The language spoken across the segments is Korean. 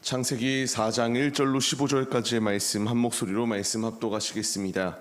창세기 4장 1절로 15절까지의 말씀 한 목소리로 말씀 합독하시겠습니다.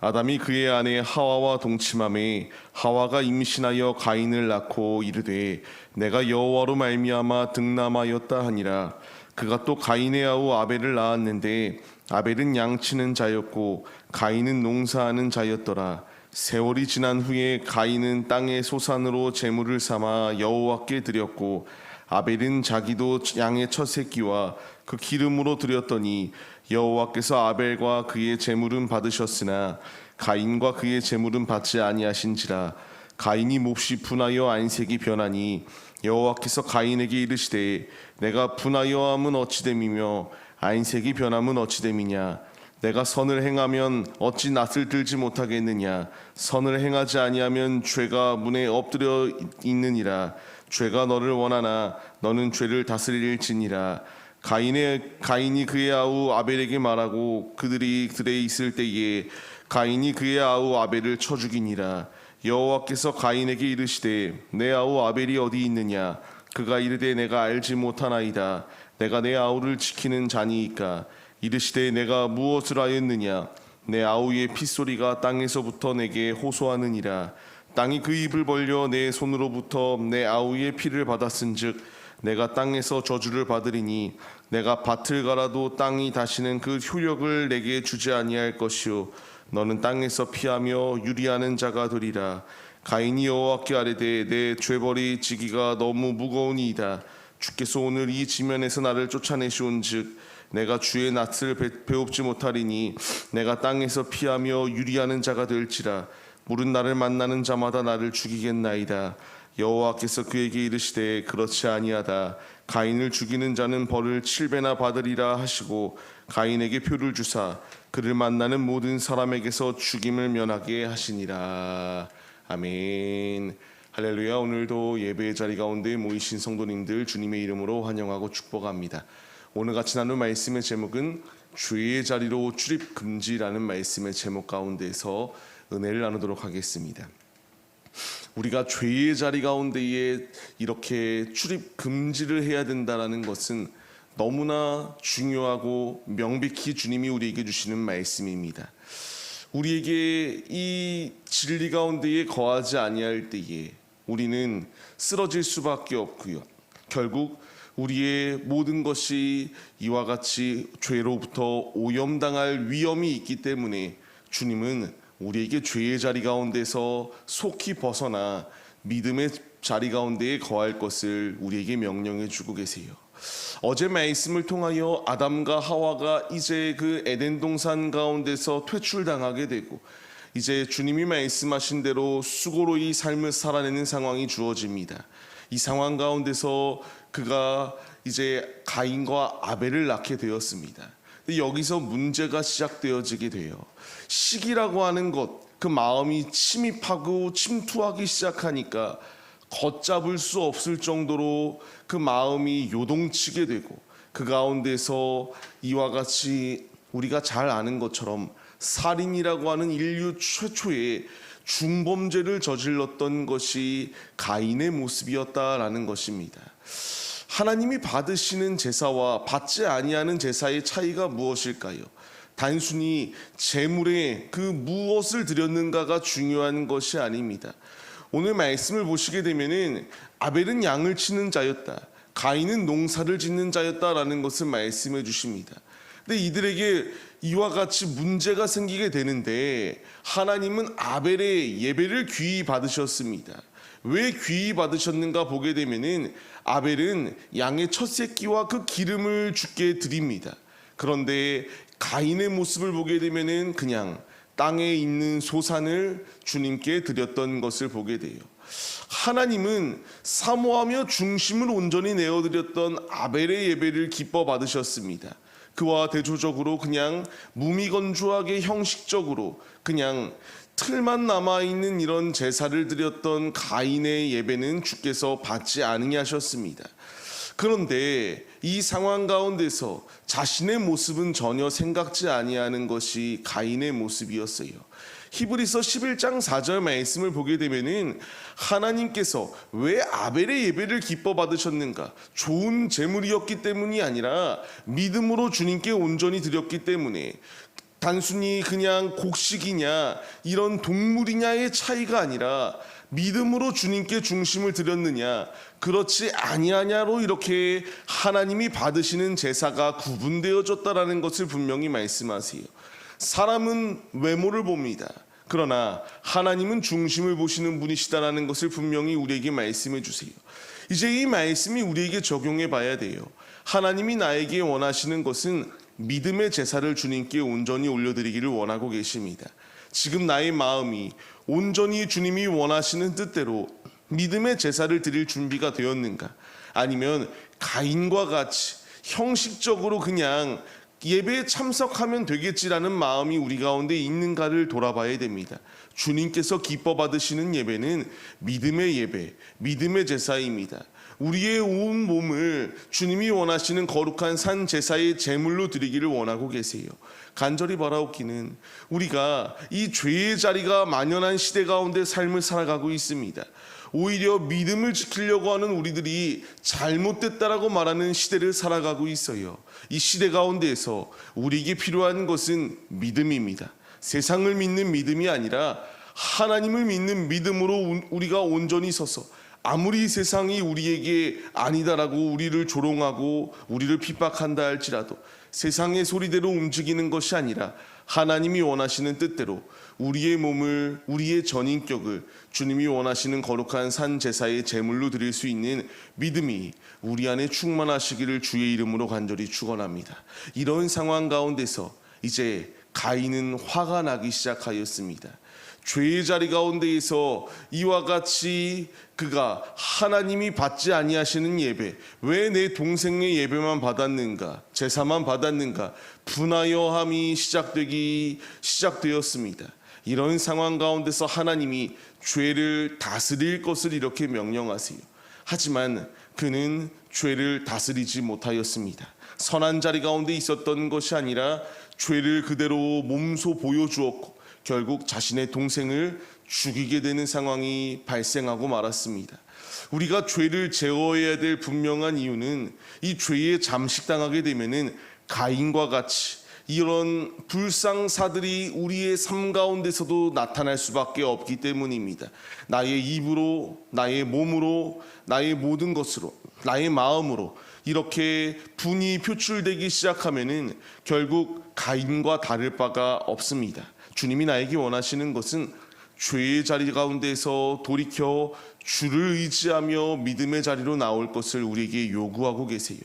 아담이 그의 아내 하와와 동침함에 하와가 임신하여 가인을 낳고 이르되 내가 여호와로 말미암아 등남하였다 하니라 그가 또 가인의 아우 아벨을 낳았는데 아벨은 양치는 자였고 가인은 농사하는 자였더라 세월이 지난 후에 가인은 땅의 소산으로 제물을 삼아 여호와께 드렸고 아벨은 자기도 양의 첫 새끼와 그 기름으로 드렸더니 여호와께서 아벨과 그의 제물은 받으셨으나 가인과 그의 제물은 받지 아니하신지라 가인이 몹시 분하여 안색이 변하니 여호와께서 가인에게 이르시되 내가 분하여함은 어찌됨이며 안색이 변함은 어찌됨이냐? 내가 선을 행하면 어찌 낯을 들지 못하겠느냐? 선을 행하지 아니하면 죄가 문에 엎드려 있느니라 죄가 너를 원하나 너는 죄를 다스릴지니라. 가인의 가인이 그의 아우 아벨에게 말하고 그들이 들에 있을 때에 가인이 그의 아우 아벨을 쳐 죽이니라. 여호와께서 가인에게 이르시되 내 아우 아벨이 어디 있느냐? 그가 이르되 내가 알지 못하나이다. 내가 내 아우를 지키는 자니이까? 이르시되 내가 무엇을 하였느냐? 내 아우의 핏소리가 땅에서부터 내게 호소하느니라 땅이 그 입을 벌려 내 손으로부터 내 아우의 피를 받았은즉 내가 땅에서 저주를 받으리니 내가 밭을 갈아도 땅이 다시는 그 효력을 내게 주지 아니할 것이요. 너는 땅에서 피하며 유리하는 자가 되리라. 가인이 여호와께 아뢰되 내 죄벌이 지기가 너무 무거우니이다. 주께서 오늘 이 지면에서 나를 쫓아내시온즉 내가 주의 낯을 배- 배웁지 못하리니 내가 땅에서 피하며 유리하는 자가 될지라 물은 나를 만나는 자마다 나를 죽이겠나이다. 여호와께서 그에게 이르시되 그렇지 아니하다. 가인을 죽이는 자는 벌을 칠배나 받으리라 하시고 가인에게 표를 주사 그를 만나는 모든 사람에게서 죽임을 면하게 하시니라. 아멘. 할렐루야. 오늘도 예배의 자리 가운데 모이신 성도님들 주님의 이름으로 환영하고 축복합니다. 오늘 같이 나눌 말씀의 제목은 죄의 자리로 출입 금지라는 말씀의 제목 가운데서 은혜를 나누도록 하겠습니다. 우리가 죄의 자리 가운데에 이렇게 출입 금지를 해야 된다라는 것은 너무나 중요하고 명백히 주님이 우리에게 주시는 말씀입니다. 우리에게 이 진리 가운데에 거하지 아니할 때에 우리는 쓰러질 수밖에 없고요. 결국 우리의 모든 것이 이와 같이 죄로부터 오염당할 위험이 있기 때문에 주님은 우리에게 죄의 자리 가운데서 속히 벗어나 믿음의 자리 가운데에 거할 것을 우리에게 명령해 주고 계세요. 어제 말씀을 통하여 아담과 하와가 이제 그 에덴 동산 가운데서 퇴출당하게 되고 이제 주님이 말씀하신 대로 수고로 이 삶을 살아내는 상황이 주어집니다. 이 상황 가운데서 그가 이제 가인과 아벨을 낳게 되었습니다. 여기서 문제가 시작되어지게 돼요. 시기라고 하는 것, 그 마음이 침입하고 침투하기 시작하니까 걷잡을 수 없을 정도로 그 마음이 요동치게 되고 그 가운데서 이와 같이 우리가 잘 아는 것처럼 살인이라고 하는 인류 최초의 중범죄를 저질렀던 것이 가인의 모습이었다라는 것입니다. 하나님이 받으시는 제사와 받지 아니하는 제사의 차이가 무엇일까요? 단순히 재물에 그 무엇을 드렸는가가 중요한 것이 아닙니다. 오늘 말씀을 보시게 되면은 아벨은 양을 치는 자였다. 가인은 농사를 짓는 자였다라는 것을 말씀해 주십니다. 근데 이들에게 이와 같이 문제가 생기게 되는데 하나님은 아벨의 예배를 귀히 받으셨습니다. 왜 귀히 받으셨는가 보게 되면은 아벨은 양의 첫 새끼와 그 기름을 주께 드립니다. 그런데 가인의 모습을 보게 되면은 그냥 땅에 있는 소산을 주님께 드렸던 것을 보게 돼요. 하나님은 사모하며 중심을 온전히 내어드렸던 아벨의 예배를 기뻐 받으셨습니다. 그와 대조적으로 그냥 무미건조하게 형식적으로 그냥 틀만 남아 있는 이런 제사를 드렸던 가인의 예배는 주께서 받지 않으하셨습니다. 그런데 이 상황 가운데서 자신의 모습은 전혀 생각지 아니하는 것이 가인의 모습이었어요. 히브리서 11장 4절 말씀을 보게 되면은 하나님께서 왜 아벨의 예배를 기뻐 받으셨는가? 좋은 제물이었기 때문이 아니라 믿음으로 주님께 온전히 드렸기 때문에 단순히 그냥 곡식이냐 이런 동물이냐의 차이가 아니라 믿음으로 주님께 중심을 드렸느냐 그렇지 아니하냐로 이렇게 하나님이 받으시는 제사가 구분되어졌다라는 것을 분명히 말씀하세요. 사람은 외모를 봅니다. 그러나 하나님은 중심을 보시는 분이시다라는 것을 분명히 우리에게 말씀해 주세요. 이제 이 말씀이 우리에게 적용해 봐야 돼요. 하나님이 나에게 원하시는 것은 믿음의 제사를 주님께 온전히 올려드리기를 원하고 계십니다. 지금 나의 마음이 온전히 주님이 원하시는 뜻대로 믿음의 제사를 드릴 준비가 되었는가? 아니면 가인과 같이 형식적으로 그냥 예배에 참석하면 되겠지라는 마음이 우리 가운데 있는가를 돌아봐야 됩니다. 주님께서 기뻐 받으시는 예배는 믿음의 예배, 믿음의 제사입니다. 우리의 온 몸을 주님이 원하시는 거룩한 산 제사의 제물로 드리기를 원하고 계세요. 간절히 바라옵기는 우리가 이 죄의 자리가 만연한 시대 가운데 삶을 살아가고 있습니다. 오히려 믿음을 지키려고 하는 우리들이 잘못됐다라고 말하는 시대를 살아가고 있어요. 이 시대 가운데에서 우리에게 필요한 것은 믿음입니다. 세상을 믿는 믿음이 아니라 하나님을 믿는 믿음으로 우리가 온전히 서서 아무리 세상이 우리에게 아니다라고 우리를 조롱하고 우리를 핍박한다 할지라도 세상의 소리대로 움직이는 것이 아니라 하나님이 원하시는 뜻대로 우리의 몸을 우리의 전인격을 주님이 원하시는 거룩한 산 제사의 제물로 드릴 수 있는 믿음이 우리 안에 충만하시기를 주의 이름으로 간절히 축원합니다. 이런 상황 가운데서 이제 가인은 화가 나기 시작하였습니다. 죄의 자리 가운데에서 이와 같이 그가 하나님이 받지 아니하시는 예배 왜 내 동생의 예배만 받았는가 제사만 받았는가 분하여함이 시작되기 시작되었습니다. 이런 상황 가운데서 하나님이 죄를 다스릴 것을 이렇게 명령하세요. 하지만 그는 죄를 다스리지 못하였습니다. 선한 자리 가운데 있었던 것이 아니라 죄를 그대로 몸소 보여주었고 결국 자신의 동생을 죽이게 되는 상황이 발생하고 말았습니다. 우리가 죄를 제어해야 될 분명한 이유는 이 죄에 잠식당하게 되면은 가인과 같이 이런 불상사들이 우리의 삶 가운데서도 나타날 수밖에 없기 때문입니다. 나의 입으로, 나의 몸으로, 나의 모든 것으로, 나의 마음으로 이렇게 분이 표출되기 시작하면은 결국 가인과 다를 바가 없습니다. 주님이 나에게 원하시는 것은 죄의 자리 가운데서 돌이켜 주를 의지하며 믿음의 자리로 나올 것을 우리에게 요구하고 계세요.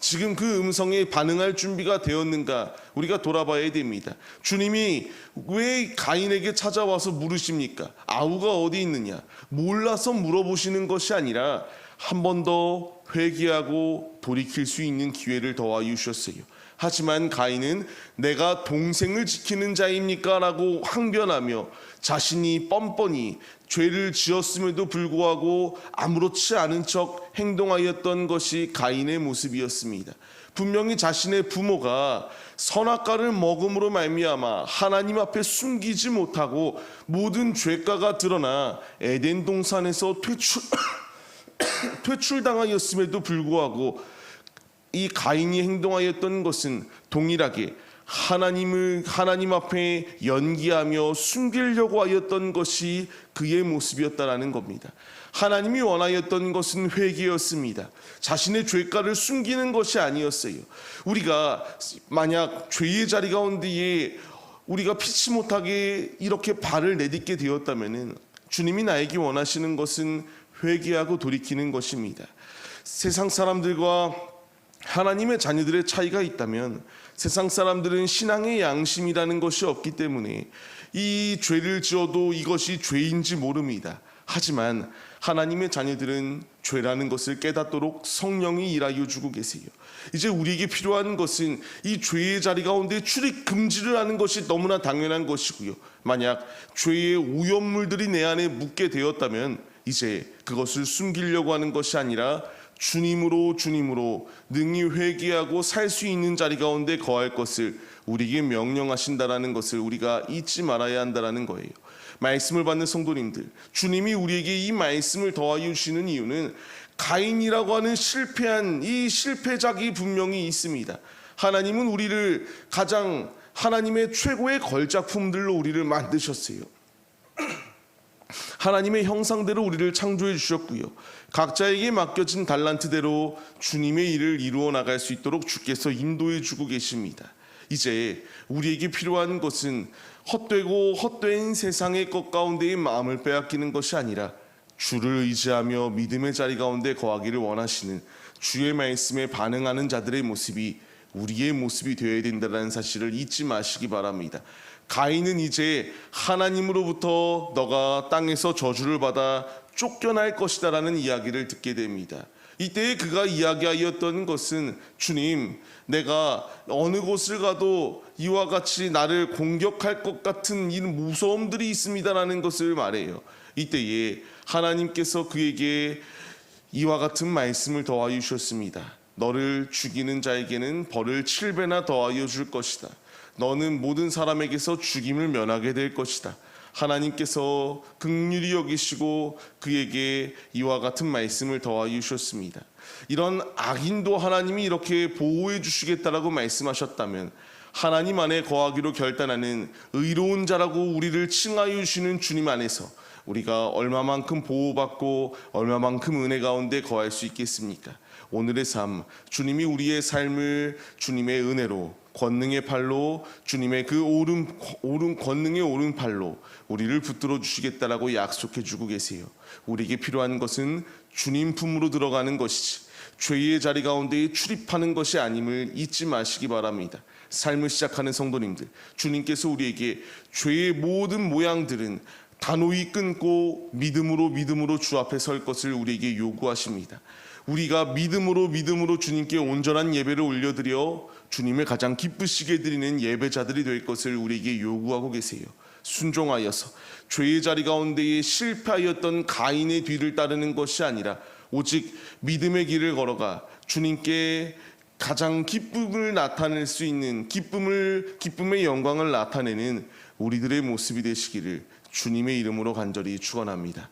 지금 그 음성에 반응할 준비가 되었는가 우리가 돌아봐야 됩니다. 주님이 왜 가인에게 찾아와서 물으십니까? 아우가 어디 있느냐? 몰라서 물어보시는 것이 아니라 한 번 더 회개하고 돌이킬 수 있는 기회를 더하여 주셨어요. 하지만 가인은 내가 동생을 지키는 자입니까? 라고 항변하며 자신이 뻔뻔히 죄를 지었음에도 불구하고 아무렇지 않은 척 행동하였던 것이 가인의 모습이었습니다. 분명히 자신의 부모가 선악과를 먹음으로 말미암아 하나님 앞에 숨기지 못하고 모든 죄가가 드러나 에덴 동산에서 퇴출 퇴출당하였음에도 불구하고 이 가인이 행동하였던 것은 동일하게 하나님을 하나님 앞에 연기하며 숨기려고 하였던 것이 그의 모습이었다라는 겁니다. 하나님이 원하였던 것은 회개였습니다. 자신의 죄가를 숨기는 것이 아니었어요. 우리가 만약 죄의 자리 가운데에 우리가 피치 못하게 이렇게 발을 내딛게 되었다면은 주님이 나에게 원하시는 것은 회개하고 돌이키는 것입니다. 세상 사람들과 하나님의 자녀들의 차이가 있다면 세상 사람들은 신앙의 양심이라는 것이 없기 때문에 이 죄를 지어도 이것이 죄인지 모릅니다. 하지만 하나님의 자녀들은 죄라는 것을 깨닫도록 성령이 일하여 주고 계세요. 이제 우리에게 필요한 것은 이 죄의 자리 가운데 출입 금지를 하는 것이 너무나 당연한 것이고요. 만약 죄의 오염물들이 내 안에 묻게 되었다면 이제 그것을 숨기려고 하는 것이 아니라 주님으로 주님으로 능히 회개하고 살 수 있는 자리 가운데 거할 것을 우리에게 명령하신다라는 것을 우리가 잊지 말아야 한다라는 거예요. 말씀을 받는 성도님들, 주님이 우리에게 이 말씀을 더하여 주시는 이유는 가인이라고 하는 실패한 이 실패작이 분명히 있습니다. 하나님은 우리를 가장 하나님의 최고의 걸작품들로 우리를 만드셨어요. 하나님의 형상대로 우리를 창조해 주셨고요. 각자에게 맡겨진 달란트대로 주님의 일을 이루어 나갈 수 있도록 주께서 인도해 주고 계십니다. 이제 우리에게 필요한 것은 헛되고 헛된 세상의 것 가운데의 마음을 빼앗기는 것이 아니라 주를 의지하며 믿음의 자리 가운데 거하기를 원하시는 주의 말씀에 반응하는 자들의 모습이 우리의 모습이 되어야 된다는 사실을 잊지 마시기 바랍니다. 가인은 이제 하나님으로부터 너가 땅에서 저주를 받아 쫓겨날 것이다라는 이야기를 듣게 됩니다. 이때 그가 이야기하였던 것은 주님, 내가 어느 곳을 가도 이와 같이 나를 공격할 것 같은 이 무서움들이 있습니다라는 것을 말해요. 이때에 하나님께서 그에게 이와 같은 말씀을 더하여 주셨습니다. 너를 죽이는 자에게는 벌을 7배나 더하여 줄 것이다. 너는 모든 사람에게서 죽임을 면하게 될 것이다. 하나님께서 극률이 여기시고 그에게 이와 같은 말씀을 더하여 주셨습니다. 이런 악인도 하나님이 이렇게 보호해 주시겠다라고 말씀하셨다면 하나님 안에 거하기로 결단하는 의로운 자라고 우리를 칭하여 주시는 주님 안에서 우리가 얼마만큼 보호받고 얼마만큼 은혜 가운데 거할 수 있겠습니까? 오늘의 삶, 주님이 우리의 삶을 주님의 은혜로 권능의 팔로 주님의 그 오른 오른 권능의 오른 팔로 우리를 붙들어 주시겠다라고 약속해 주고 계세요. 우리에게 필요한 것은 주님 품으로 들어가는 것이지 죄의 자리 가운데 출입하는 것이 아님을 잊지 마시기 바랍니다. 삶을 시작하는 성도님들, 주님께서 우리에게 죄의 모든 모양들은 단호히 끊고 믿음으로 믿음으로 주 앞에 설 것을 우리에게 요구하십니다. 우리가 믿음으로 믿음으로 주님께 온전한 예배를 올려드려 주님을 가장 기쁘시게 드리는 예배자들이 될 것을 우리에게 요구하고 계세요. 순종하여서 죄의 자리 가운데에 실패하였던 가인의 뒤를 따르는 것이 아니라 오직 믿음의 길을 걸어가 주님께 가장 기쁨을 나타낼 수 있는 기쁨을 기쁨의 영광을 나타내는 우리들의 모습이 되시기를 주님의 이름으로 간절히 축원합니다.